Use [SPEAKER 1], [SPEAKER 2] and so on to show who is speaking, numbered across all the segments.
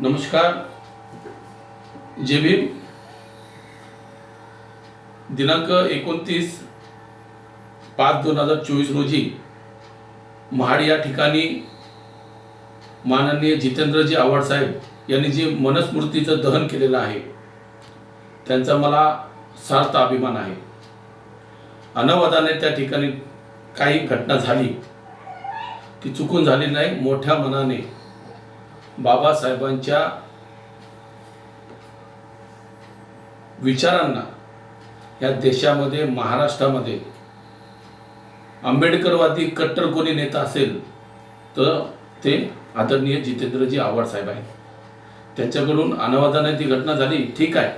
[SPEAKER 1] नमस्कार जे भीम दिनांक एकोणतीस पाच दोन हजार चोवीस रोजी महाड या ठिकाणी माननीय जितेंद्रजी आव्हाडसाहेब यांनी जे मनस्मृतीचं दहन केलेलं आहे त्यांचा मला सार्थ अभिमान आहे. अनवधाने त्या ठिकाणी काही घटना झाली ती चुकून झाली नाही मोठ्या मनाने बाबासाहेबांच्या विचारांना या देशामध्ये महाराष्ट्रामध्ये आंबेडकरवादी कट्टर कोणी नेता असेल तर ते आदरणीय जितेंद्रजी आव्हाडसाहेब आहेत. त्यांच्याकडून अनावधाने ती घटना झाली. ठीक आहे.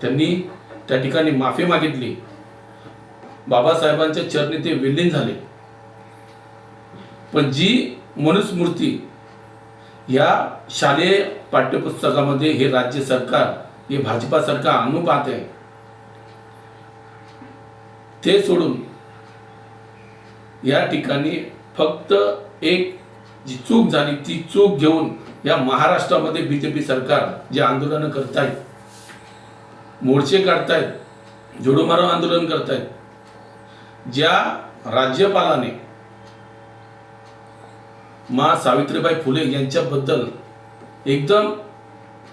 [SPEAKER 1] त्यांनी त्या ठिकाणी माफी मागितली. बाबासाहेबांच्या चरणी ते विलीन झाले. पण जी मनुस्मृती या शालेय पाठ्यपुस्तकामध्ये हे राज्य सरकार हे भाजपा सरकार आणू पाहत आहे. ते सोडून या ठिकाणी फक्त एक जी चूक झाली ती चूक घेऊन या महाराष्ट्रामध्ये बी जे पी सरकार जे आंदोलनं करतायत मोर्चे काढतायत जोडोमारो आंदोलन करतायत ज्या राज्यपालाने मा सावित्रीबाई फुले यांच्याबद्दल एकदम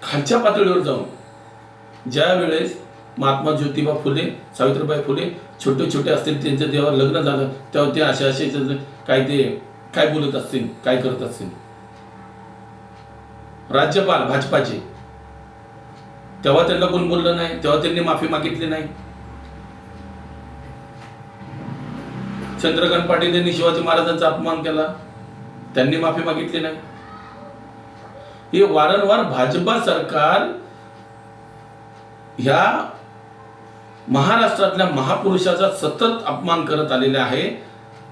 [SPEAKER 1] खालच्या पातळीवर जाऊन ज्या वेळेस महात्मा ज्योतिबा फुले सावित्रीबाई फुले छोटे छोटे असतील त्यांचं जेव्हा लग्न झालं तेव्हा ते असे असे काय ते काय बोलत असतील काय करत असतील. राज्यपाल भाजपाचे. तेव्हा त्यांना कोण बोललं नाही तेव्हा त्यांनी माफी मागितली नाही. चंद्रकांत पाटील यांनी शिवाजी महाराजांचा अपमान केला. त्यांनी माफी मागितली नाही हे वारंवार भाजपा सरकार ह्या महाराष्ट्रातल्या महापुरुषाचा सतत अपमान करत आलेले आहे.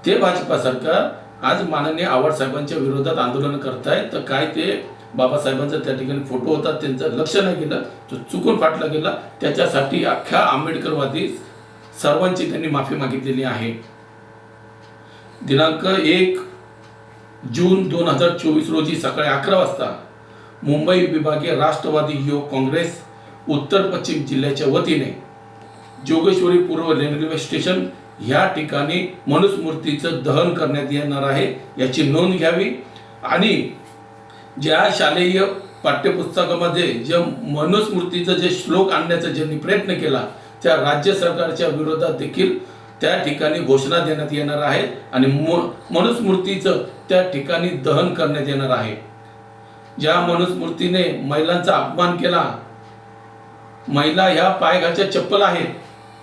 [SPEAKER 1] ते भाजपा सरकार आज माननीय आव्हाड साहेबांच्या विरोधात आंदोलन करतायत. तर काय ते बाबासाहेबांचा त्या ठिकाणी फोटो होता त्यांचं लक्ष नाही गेलं तो चुकून फाटला गेला. त्याच्यासाठी अख्ख्या आंबेडकरवादी सर्वांची त्यांनी माफी मागितलेली आहे. दिनांक एक जून दोन हजार चोवीस रोजी सकाळी अकरा वाजता मुंबई विभागीय राष्ट्रवादी युवक काँग्रेस उत्तर पश्चिम जिल्ह्याच्या वतीने जोगेश्वरी पूर्व रेल्वे स्टेशन ह्या ठिकाणी मनुस्मृतीचं दहन करण्यात येणार आहे याची नोंद घ्यावी. आणि ज्या शालेय पाठ्यपुस्तकामध्ये जे मनुस्मृतीचं जे श्लोक आणण्याचा ज्यांनी प्रयत्न केला त्या राज्य सरकारच्या विरोधात देखील त्या ठिकाणी घोषणा देण्यात येणार आहे आणि म मनुस्मृतीचं त्या ठिकाणी दहन करण्यात येणार आहे. ज्या मनुस्मृतीने महिलांचा अपमान केला महिला ह्या पायघाच्या चप्पल आहेत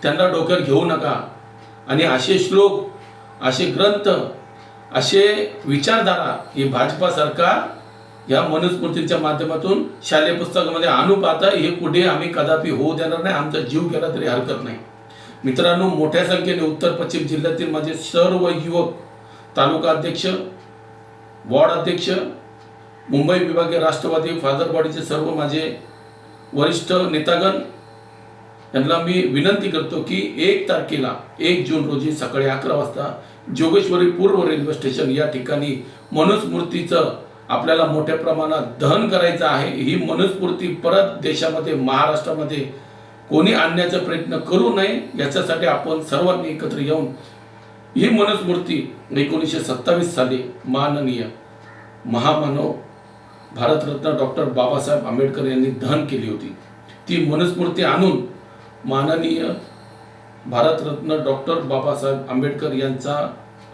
[SPEAKER 1] त्यांना डोक्यात घेऊ नका. आणि असे श्लोक असे ग्रंथ असे विचारधारा ही भाजपा सरकार या मनुस्मृतीच्या माध्यमातून शालेय पुस्तकामध्ये आणू पाहता हे कुठे आम्ही कदापि होऊ देणार नाही आमचा जीव गेला तरी हरकत नाही. मित्रांनो मोठ्या संख्येने उत्तर पश्चिम जिल्ह्यातील माझे सर्व युवक तालुका अध्यक्ष वॉर्ड अध्यक्ष मुंबई विभागीय राष्ट्रवादी फादर बॉडीचे सर्व माझे वरिष्ठ नेतागण यांना मी विनंती करतो की एक तारखेला एक जून रोजी सकाळी अकरा वाजता जोगेश्वरी पूर्व रेल्वे स्टेशन या ठिकाणी मनुस्मृतीचं आपल्याला मोठ्या प्रमाणात दहन करायचं आहे. ही मनुस्मृती परत देशामध्ये महाराष्ट्रामध्ये कोणी आणण्याचा प्रयत्न करू नये याच्यासाठी आपण सर्वांनी एकत्र येऊन ही मनस्मूर्ती एकोणीसशे सत्तावीस साली माननीय महामानव भारतरत्न डॉक्टर बाबासाहेब आंबेडकर यांनी दहन केली होती. ती मनस्मूर्ती आणून माननीय भारतरत्न डॉक्टर बाबासाहेब आंबेडकर यांचा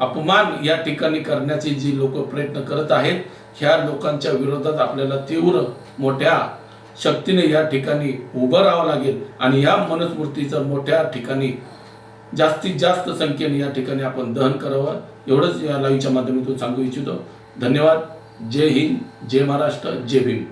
[SPEAKER 1] अपमान या ठिकाणी करण्याचे जी लोक प्रयत्न करत आहेत ह्या लोकांच्या विरोधात आपल्याला तीव्र मोठ्या शक्तीने या ठिकाणी उभं राहावं लागेल आणि या मनुस्मृतीचं मोठ्या ठिकाणी जास्तीत जास्त संख्येने या ठिकाणी आपण दहन करावं. एवढंच या लाईव्हच्या माध्यमातून सांगू इच्छितो. धन्यवाद. जय हिंद. जय महाराष्ट्र. जय भीम.